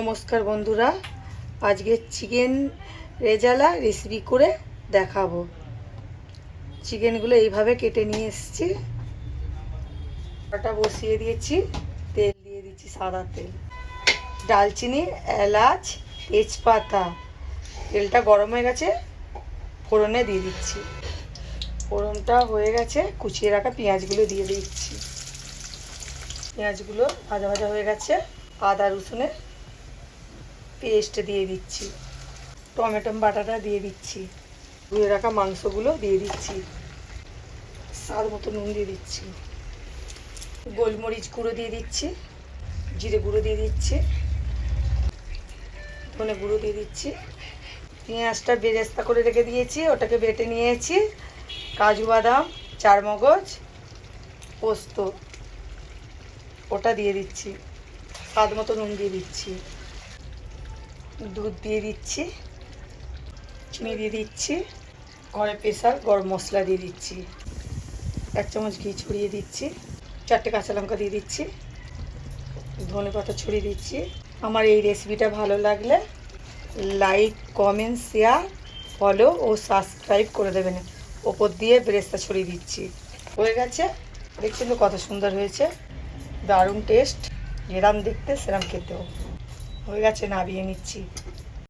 নমস্কার বন্ধুরা। আজকে চিকেন রেজালা রেসিপি করে দেখাবো। চিকেনগুলো এইভাবে কেটে নিয়ে এসেছি। ওটা বসিয়ে দিয়েছি, তেল দিয়ে দিচ্ছি সাদা তেল। ডালচিনি, এলাচ, তেজপাতা। তেলটা গরম হয়ে গেছে, ফোড়নে দিয়ে দিচ্ছি। ফোড়নটা হয়ে গেছে, কুচিয়ে রাখা পেঁয়াজগুলো দিয়ে দিচ্ছি। পেঁয়াজগুলো ভাজা ভাজা হয়ে গেছে, আদা রসুনের পেস্ট দিয়ে দিচ্ছি, টমেটো বাটাটা দিয়ে দিচ্ছি, ধুয়ে রাখা মাংসগুলো দিয়ে দিচ্ছি, স্বাদ মতো নুন দিয়ে দিচ্ছি, গোলমরিচ গুঁড়ো দিয়ে দিচ্ছি, জিরে গুঁড়ো দিয়ে দিচ্ছি, ধনে গুঁড়ো দিয়ে দিচ্ছি, পেঁয়াজটা বেরেস্তা করে রেখে দিয়েছি, ওটাকে বেটে নিয়েছি, কাজু বাদাম, চারমগজ, পোস্ত, ওটা দিয়ে দিচ্ছি, স্বাদ মতো নুন দিয়ে দিচ্ছি। দুধ দিয়ে দিচ্ছি, চিনি দিয়ে দিচ্ছি ঘরে প্রেসার, গরম মশলা দিয়ে দিচ্ছি। এক চামচ ঘি ছড়িয়ে দিচ্ছি, চারটে কাঁচা লঙ্কা দিয়ে দিচ্ছি, ধনে পাতা ছড়িয়ে দিচ্ছি। আমার এই রেসিপিটা ভালো লাগলে লাইক কমেন্ট শেয়ার ফলো ও সাবস্ক্রাইব করে দেবেন। ওপর দিয়ে ব্রেস্তা ছড়িয়ে দিচ্ছি। হয়ে গেছে। দেখছেন তো কত সুন্দর হয়েছে। দারুণ টেস্ট যেরাম দেখতে সেরাম খেতেও। হয়ে গেছে নাবিয়ে নিচ্ছি।